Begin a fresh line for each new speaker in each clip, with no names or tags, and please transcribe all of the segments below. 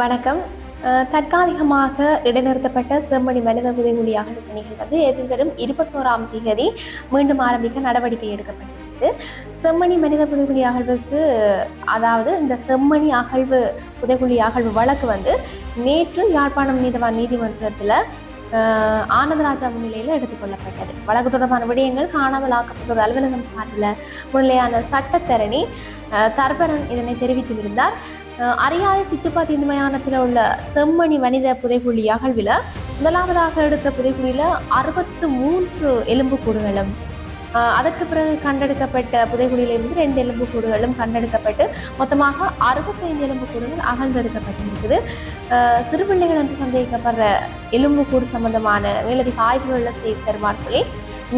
வணக்கம். தற்காலிகமாக இடைநிறுத்தப்பட்ட செம்மணி மனித உதவி அகழ்வு பணிகள் எதிர்வரும் இருபத்தோராம் தேதி மீண்டும் ஆரம்பிக்க நடவடிக்கை எடுக்கப்பட்டிருக்கிறது. செம்மணி மனித புதைகுழி அகழ்வுக்கு அதாவது இந்த செம்மணி அகழ்வு புதைகுழி அகழ்வு வழக்கு வந்து நேற்று யாழ்ப்பாணம் நீதவான் நீதிமன்றத்தில் ஆனந்தராஜா முன்னிலையில் எடுத்துக்கொள்ளப்பட்டது வழக்கு தொடர்பான விடயங்கள் காணாமல் ஆக்கப்பட்ட அலுவலகம் சார்பில் முன்னிலையான சட்டத்தரணி தர்பரன் இதனை தெரிவித்திருந்தார் இருந்தார். அரியாலை சித்துப்பாத்தி இந்த மயானத்தில் உள்ள செம்மணி மனித புதைகுழி அகழ்வில் முதலாவதாக எடுத்த புதைகுழியில் அறுபத்து மூன்று எலும்புக்கூடுகளும் அதற்கு பிறகு கண்டெடுக்கப்பட்ட புதைகுழியிலிருந்து ரெண்டு எலும்புக்கூடுகளும் கண்டெடுக்கப்பட்டு மொத்தமாக அறுபத்தைந்து எலும்புக்கூடுகள் அகழ்ந்தெடுக்கப்பட்டிருக்குது. சிறுபிள்ளைகள் என்று சந்தேகிக்கப்படுற எலும்புக்கூடு சம்பந்தமான மேலதிக ஆய்வுகளில் செய்து தருமாறு சொல்லி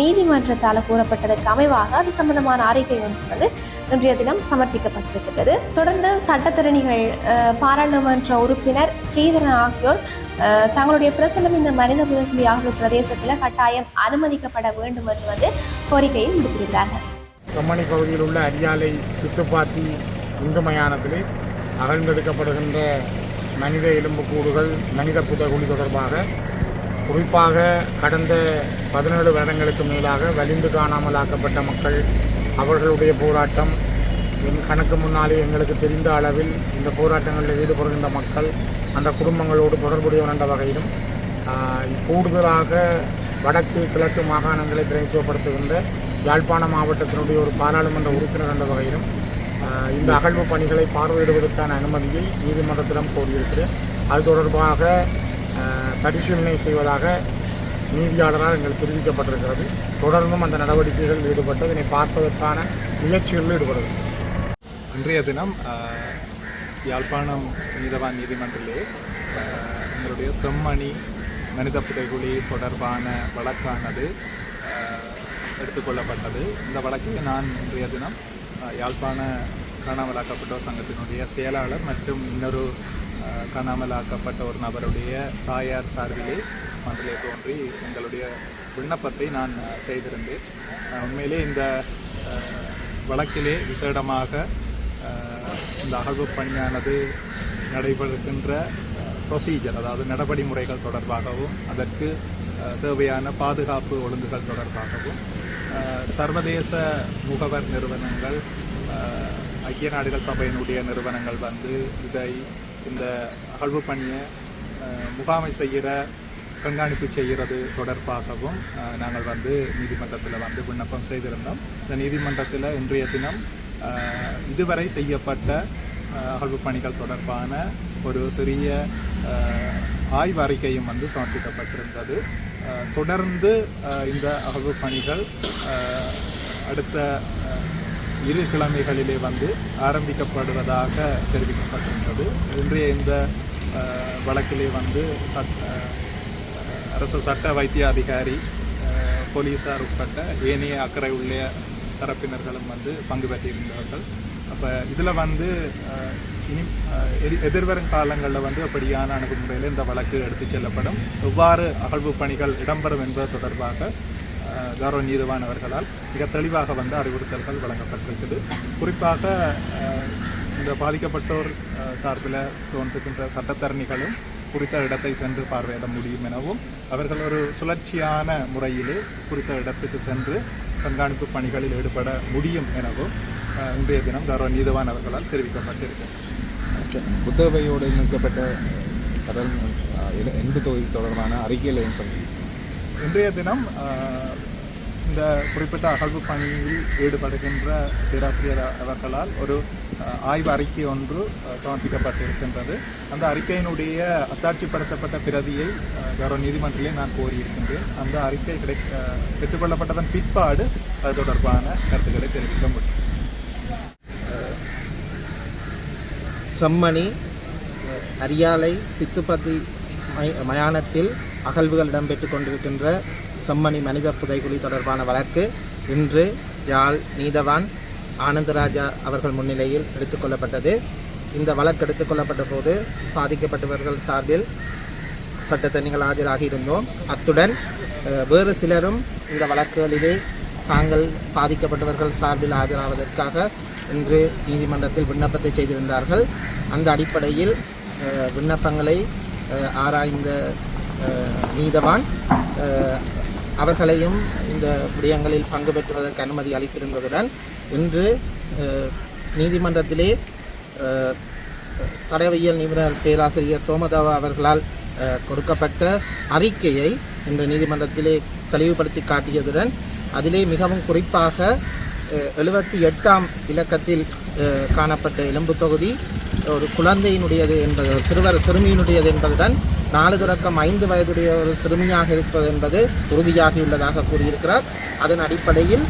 நீதிமன்றத்தால் கூறப்பட்டதற்கு அமைவாக அது சம்பந்தமான அறிக்கை ஒன்று வந்து இன்றைய தினம் சமர்ப்பிக்கப்பட்டிருக்கிறது. தொடர்ந்து சட்டத்திறனிகள் பாராளுமன்ற உறுப்பினர் ஸ்ரீதரன் ஆகியோர் தங்களுடைய பிரசனம் இந்த மனித புதகுழி ஆகிய பிரதேசத்தில் கட்டாயம் அனுமதிக்கப்பட வேண்டும் என்று வந்து கோரிக்கையை விடுத்திருக்கிறார்கள்.
செம்மணி பகுதியில் உள்ள அரியாலை சுத்துப்பாத்தி இந்து மயானத்திலே அகழ்ந்தெடுக்கப்படுகின்ற மனித எலும்புக்கூடுகள் மனித புதகுழி தொடர்பாக குறிப்பாக கடந்த பதினேழு வருடங்களுக்கு மேலாக வலிந்து காணாமலாக்கப்பட்ட மக்கள் அவர்களுடைய போராட்டம் என் கணக்கு முன்னாலே எங்களுக்கு தெரிந்த அளவில் இந்த போராட்டங்களில் ஈடுபடுகின்ற மக்கள் அந்த குடும்பங்களோடு தொடர்புடையவர் என்ற வகையிலும் கூடுதலாக வடக்கு கிழக்கு மாகாணங்களை பிரதித்துவப்படுத்துகின்ற யாழ்ப்பாண மாவட்டத்தினுடைய ஒரு பாராளுமன்ற உறுப்பினர் என்ற வகையிலும் இந்த அகழ்வு பணிகளை பார்வையிடுவதற்கான அனுமதியை நீதிமன்றத்திடம் கோரியிருக்கிறேன். அது தொடர்பாக பரிசீலனை செய்வதாக நீதியாளரால் எங்கள் தெரிவிக்கப்பட்டிருக்கிறது. தொடர்ந்தும் அந்த நடவடிக்கைகளில் ஈடுபட்டு இதனை பார்ப்பதற்கான முயற்சிகளில் ஈடுபடுகிறது
இன்றைய தினம் யாழ்ப்பாணம் நீதவான் நீதிமன்றிலே எங்களுடைய செம்மணி மனித புதைகுழி தொடர்பான வழக்கானது எடுத்துக்கொள்ளப்பட்டது. இந்த வழக்கில் நான் இன்றைய தினம் யாழ்ப்பாண காணாமலாக்கப்பட்டோர் சங்கத்தினுடைய செயலாளர் மற்றும் இன்னொரு காணாமலாக்கப்பட்ட ஒரு நபருடைய தாயார் சார்பிலே மன்றிலே தோன்றி எங்களுடைய விண்ணப்பத்தை நான் செய்திருந்தேன். உண்மையிலே இந்த வழக்கிலே விசேடமாக இந்த அகழ்வு பணியானது நடைபெறுகின்ற ப்ரொசீஜர் அதாவது நடவடிமுறைகள் தொடர்பாகவும் அதற்கு தேவையான பாதுகாப்பு ஒழுங்குகள் தொடர்பாகவும் சர்வதேச முகவர் நிறுவனங்கள் ஐக்கிய நாடுகள் சபையினுடைய நிறுவனங்கள் வந்து இதை இந்த அகழ்வு பணியை முகாமை செய்கிற கண்காணிப்பு செய்கிறது தொடர்பாகவும் நாங்கள் வந்து நீதிமன்றத்தில் வந்து விண்ணப்பம் செய்திருந்தோம். இந்த நீதிமன்றத்தில் இன்றைய தினம் இதுவரை செய்யப்பட்ட அகழ்வு பணிகள் தொடர்பான ஒரு சிறிய அஹ், ஆய்வு அறிக்கையும் வந்து சமர்ப்பிக்கப்பட்டிருந்தது. தொடர்ந்து இந்த அகழ்வு பணிகள் அடுத்த இரு கிழமைகளிலே வந்து ஆரம்பிக்கப்படுவதாக தெரிவிக்கப்பட்டிருந்தது. இன்றைய இந்த வழக்கிலே வந்து சட்ட அரசு சட்ட வைத்திய அதிகாரி போலீஸார் போலீசார் உட்பட்ட ஏனைய அக்கறை உள்ள தரப்பினர்களும் வந்து பங்கு பெற்றிருந்தார்கள். அப்போ இதில் வந்து இனி எதி- எதிர்வரும் காலங்களில் வந்து அப்படியான அணுகுமுறையில் இந்த வழக்கு எடுத்துச் செல்லப்படும். எவ்வாறு அகழ்வு பணிகள் இடம்பெறும் என்பது தொடர்பாக கௌரவ நீதிவான் அவர்களால் மிக தெளிவாக வந்து அறிவுறுத்தல்கள் வழங்கப்பட்டிருக்குது. குறிப்பாக இந்த பாதிக்கப்பட்டோர் சார்பில் தோன்றுகின்ற சட்டத்தரணிகளும் குறித்த இடத்தை சென்று பார்வையிட முடியும் எனவும் அவர்கள் ஒரு சுழற்சியான முறையிலே குறித்த இடத்துக்கு சென்று கண்காணிப்பு பணிகளில் ஈடுபட முடியும் எனவும் இன்றைய தினம் கௌரவ நீதிவான் அவர்களால் தெரிவிக்கப்பட்டிருக்கிறது
புத்தகையோடு நிற்கப்பட்ட கடல் அஹ், எந்த- தொகுதி தொடர்பான அறிக்கையில்
இன்றைய தினம் இந்த குறிப்பிட்ட அகழ்வு பணியில் ஈடுபடுகின்ற பேராசிரியர் அவர்களால் ஒரு ஆய்வு அறிக்கை ஒன்று சமர்ப்பிக்கப்பட்டிருக்கின்றது. அந்த அறிக்கையினுடைய அத்தாட்சிப்படுத்தப்பட்ட பிரதியை கௌரவ நீதிமன்றத்திலே நான் கோரியிருக்கின்றேன். அந்த அறிக்கை கிடை பெற்றுக்கொள்ளப்பட்டதன் பிற்பாடு அது தொடர்பான கருத்துக்களை தெரிவிக்க முடியும்.
செம்மணி அரியாலை சித்துப்பதி மயானத்தில் அகழ்வுகள் இடம்பெற்றுக் கொண்டிருக்கின்ற செம்மணி மனித புதைகுழி தொடர்பான வழக்கு இன்று யாழ் நீதவான் ஆனந்தராஜா அவர்கள் முன்னிலையில் எடுத்துக்கொள்ளப்பட்டது. இந்த வழக்கு எடுத்துக்கொள்ளப்பட்ட போது பாதிக்கப்பட்டவர்கள் சார்பில் சட்டத்தணிகள் ஆஜராகியிருந்தோம் அத்துடன் வேறு சிலரும் இந்த வழக்குகளிலே தாங்கள் பாதிக்கப்பட்டவர்கள் சார்பில் ஆஜராவதற்காக இன்று நீதிமன்றத்தில் விண்ணப்பத்தை செய்திருந்தார்கள். அந்த அடிப்படையில் விண்ணப்பங்களை ஆராய்ந்த நீதவான் அவர்களையும் இந்த விடயங்களில் பங்கு பெற்றுவதற்கு அனுமதி அளித்திருந்ததுடன் இன்று நீதிமன்றத்திலே அஹ், தடயவியல் நிபுணர் பேராசிரியர் சோமதாவா அவர்களால் கொடுக்கப்பட்ட அறிக்கையை இன்று நீதிமன்றத்திலே தெளிவுபடுத்தி காட்டியதுடன் அதிலே மிகவும் குறிப்பாக எழுபத்தி எட்டாம் இலக்கத்தில் காணப்பட்ட எலும்பு தொகுதி ஒரு குழந்தையினுடையது என்பது சிறுவர் சிறுமியினுடையது என்பதுடன் நாலு தொடக்கம் ஐந்து வயதுடைய ஒரு சிறுமியாக இருப்பது என்பது உறுதியாகியுள்ளதாக கூறியிருக்கிறார். அதன் அடிப்படையில்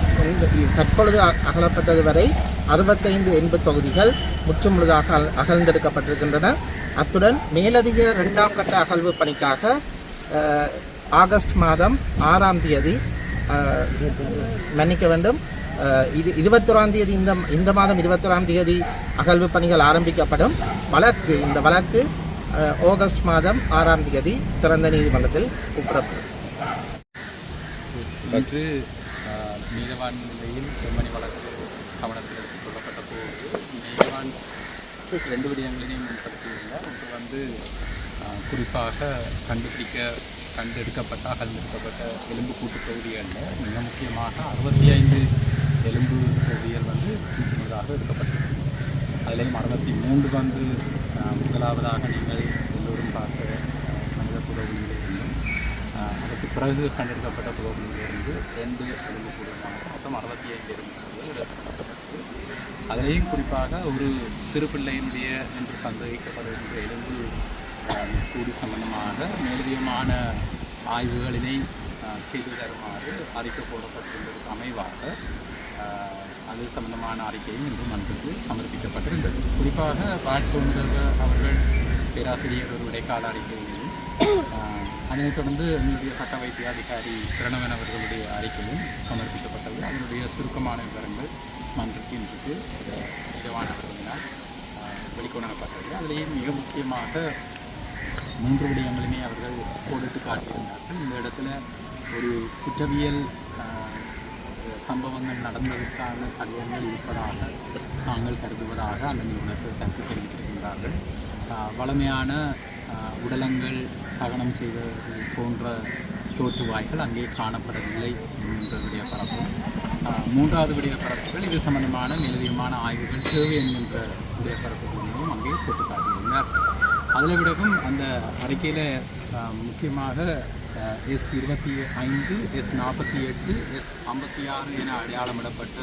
தற்பொழுது அகலப்பட்டது வரை அறுபத்தைந்து எண்பது தொகுதிகள் முற்றுமுழுதாக அகல்- அகழ்ந்தெடுக்கப்பட்டிருக்கின்றன. அத்துடன் மேலதிக இரண்டாம் கட்ட அகழ்வு பணிக்காக ஆகஸ்ட் மாதம் ஆறாம் தேதி மன்னிக்க வேண்டும். இது இருபத்தொராம் தேதி இந்த இந்த மாதம் இருபத்தொராம் தேதி அகழ்வு பணிகள் ஆரம்பிக்கப்படும். வழக்கு இந்த வழக்கு ஆகஸ்ட் மாதம் ஆறாம் தேதி திறந்த நீதிமன்றத்தில் கூப்பிடப்படும்
இன்று நீதவான் நிலையில் செம்மணி வழக்கு கவனத்தில் எடுத்துக் கொள்ளப்பட்ட போது நீதவான் ரெண்டு விடயங்களையும் முன்படுத்தியிருந்தார் ஒன்று வந்து குறிப்பாக கண்டுபிடிக்க கண்டெடுக்கப்பட்ட அகழ்ந்தெடுக்கப்பட்ட எலும்பு கூட்டு தொகுதிகளில் மிக முக்கியமாக அறுபத்தி ஐந்து எலும்பு தொகுதிகள் வந்து முழுதாக எடுக்கப்பட்டிருக்கு அதிலேயும் அறுபத்தி மூன்று வந்து முதலாவதாக நீங்கள் எல்லோரும் பார்க்க மனித புதவியிலிருந்தும் அதற்கு பிறகு கண்டெடுக்கப்பட்ட புதவியிலிருந்து ரெண்டு எலும்பு கூடுதலாக மொத்தம் அறுபத்தி ஐந்து இருந்தது அதிலேயும் குறிப்பாக ஒரு சிறு பிள்ளையினுடைய என்று சந்தேகிக்கப்படுகின்ற எலும்பு கூடி சம்பந்தமாக மேலதிகமான ஆய்வுகளினை செய்து தருமாறு அறிக்கை போடப்பட்டிருந்ததற்கு அமைவாக அது சம்பந்தமான அறிக்கையும் இன்று மன்றத்தில் சமர்ப்பிக்கப்பட்டிருந்தது. குறிப்பாக பாட் சுந்தர அவர்கள் பேராசிரியர் ஒரு இடைக்கால அறிக்கையையும் அதனைத் தொடர்ந்து எங்களுடைய சட்ட வைத்திய அதிகாரி பிரணவன் அவர்களுடைய அறிக்கையும் சமர்ப்பிக்கப்பட்டது. அதனுடைய சுருக்கமான விவரங்கள் மன்றத்தில் இன்றைக்கு நிஜமானவர்களினால் ஆஹ், வெளிக்கொணரப்பட்டது. அதிலேயே மிக முக்கியமாக மூன்று விடயங்களுமே அவர்கள் கோடிட்டு காட்டியிருந்தார்கள். இந்த இடத்துல ஒரு குற்றவியல் சம்பவங்கள் நடந்ததற்கான தடயங்கள் இருப்பதாக நாங்கள் கருதுவதாக அந்த நிபுணர்கள் கருத்து தெரிவித்திருக்கின்றார்கள். வளமையான உடலங்கள் தகனம் செய்வது போன்ற தோற்றுவாய்கள் அங்கே காணப்படவில்லை என்கின்ற விடைய பரப்பும் மூன்றாவது விடைய பரப்புகள் இது சம்பந்தமான மேலதிகமான ஆய்வுகள் தேவை என்கின்ற விடைய பரப்புகளையும் அங்கே போட்டு அதில் விடவும் அந்த அறிக்கையில் முக்கியமாக எஸ் இருபத்தி ஐந்து எஸ் நாற்பத்தி எட்டு எஸ் ஐம்பத்தி ஆறு என அடையாளமிடப்பட்ட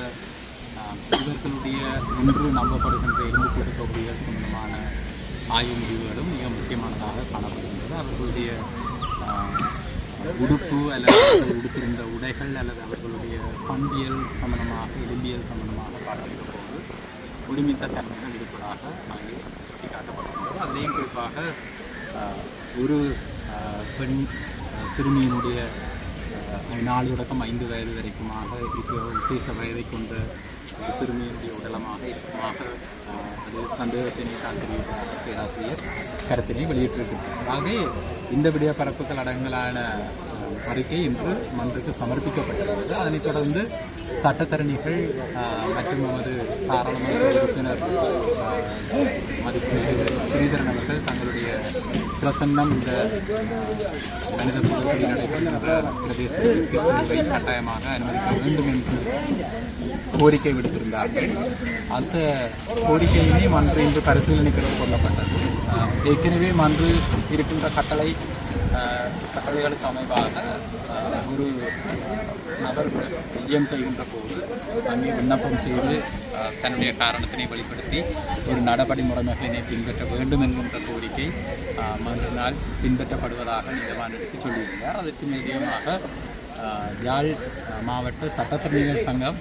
இவர்களுடைய சிறுவர்களுடைய ஒன்று நம்பப்படுகின்ற எலும்புக்கூட்டு தொகுதிகள் சம்பந்தமான ஆய்வு முடிவுகளும் மிக முக்கியமானதாக காணப்படுகின்றது. அவர்களுடைய உடுப்பு அல்லது உடுத்திருந்த உடைகள் அல்லது அவர்களுடைய பண்பியல் சம்பந்தமாக எலும்பியல் சம்பந்தமாக பார்க்கின்ற போது ஒருமித்த தன்மைகள் இருப்பதாக அங்கே சுட்டிக்காட்டப்படுகின்றது அதிலேயும் குறிப்பாக ஒரு பெண் சிறுமியினுடைய நாலு தொடக்கம் ஐந்து வயது வரைக்குமாக இப்போ உத்தேச வயதை கொண்ட சிறுமியினுடைய உடலமாக இருக்குமாக அது சந்தேகத்தினை தான் பேராசிரியர் கருத்தினை வெளியிட்டிருக்கிறார் ஆகவே இந்த விடிய பரப்புகள் அடங்கலான அறிக்கை இன்று மன்றத்துக்கு சமர்ப்பிக்கப்பட்டிருக்கிறது. அதனைத் தொடர்ந்து சட்டத்தரணிகள் மற்றும் நமது பாராளுமன்ற உறுப்பினர் மதிப்பு ஸ்ரீதரன் அவர்கள் தங்களுடைய பிரசன்னம் இந்த மனித புதற்குடி நடைபெறுகின்ற பிரதேசத்திற்கு கட்டாயமாக அனுமதிக்க வேண்டும் என்று கோரிக்கை விடுத்திருந்தார்கள் அந்த கோரிக்கையினை மன்று இன்று பரிசீலனைக்கு கொள்ளப்பட்டது ஏற்கனவே மன்று இருக்கின்ற கட்டளை ஆஹ், அமைவாக ஒரு நபர் ஐயம் செய்கின்ற போது அங்கே விண்ணப்பம் செய்து தன்னுடைய காரணத்தினை வெளிப்படுத்தி ஒரு நடபடி முறைமைகளினை பின்பற்ற வேண்டும் என்கின்ற கோரிக்கை மறுநாள் பின்பற்றப்படுவதாக நீதவான் எடுத்து சொல்லியிருந்தார் அதற்கு மீதியமாக யாழ் மாவட்ட சட்டத்தரணிகள் சங்கம்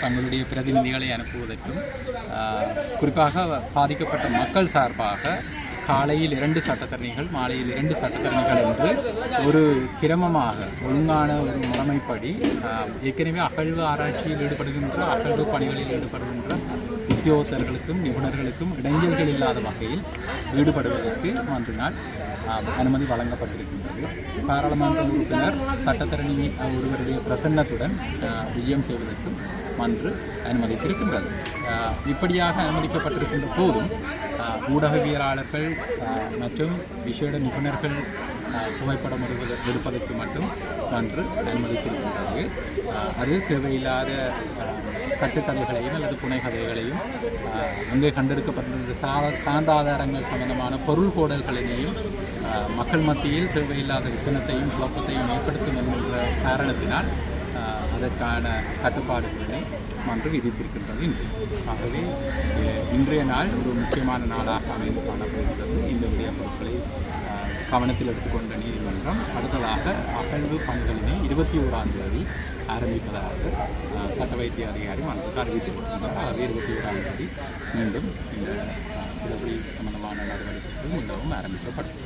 தங்களுடைய பிரதிநிதிகளை அனுப்புவதற்கும் குறிப்பாக பாதிக்கப்பட்ட மக்கள் சார்பாக காலையில் இரண்டு சட்டத்தரணிகள் மாலையில் இரண்டு சட்டத்தரணிகள் என்று ஒரு கிரமமாக ஒழுங்கான ஒரு முறைமைப்படி ஏற்கனவே அகழ்வு ஆராய்ச்சியில் ஈடுபடுகின்ற அகழ்வு பணிகளில் ஈடுபடுகின்ற உத்தியோகத்தர்களுக்கும் நிபுணர்களுக்கும் இடைஞ்சல்கள் இல்லாத வகையில் ஈடுபடுவதற்கு மன்றினால் அனுமதி வழங்கப்பட்டிருக்கின்றது. பாராளுமன்ற உறுப்பினர் சட்டத்தரணி ஒருவருடைய பிரசன்னத்துடன் விஜயம் செய்வதற்கும் மன்று அனுமதித்திருக்கின்றது இப்படியாக அனுமதிக்கப்பட்டிருக்கின்ற போதும் ஊடகவியலாளர்கள் மற்றும் விசேட நிபுணர்கள் புகைப்படம் எடுப்பதற்கு மட்டும் மன்று அனுமதித்திருக்கின்றது அது தேவையில்லாத கட்டுக்கதைகளையும் அல்லது புனைகதைகளையும் அங்கே கண்டெடுக்கப்பட்டிருந்த சா சான்றாதாரங்கள் சம்பந்தமான பொருள் கோடல்களினையும் மக்கள் மத்தியில் தேவையில்லாத விசனத்தையும் குழப்பத்தையும் ஏற்படுத்தும் என்கின்ற காரணத்தினால் அதற்கான கட்டுப்பாடுகளை மன்று விதித்திருக்கின்றது இன்று. ஆகவே இன்றைய நாள் ஒரு முக்கியமான நாளாக அமைந்து காணப்படுகிறது இந்த விடய பொருட்களை கவனத்தில் எடுத்துக்கொண்ட நீதிமன்றம் அடுத்ததாக அகழ்வு பணிகளினை இருபத்தி ஓராம் தேதி ஆரம்பிப்பதாக சட்ட வைத்திய அதிகாரி மன்றத்துக்கு அறிவித்திருக்கின்றார். ஆகவே இருபத்தி ஓராம் தேதி மீண்டும் இந்த ஆஹ் சம்பந்தமான நடவடிக்கைகள் மிகவும் ஆரம்பிக்கப்படும்.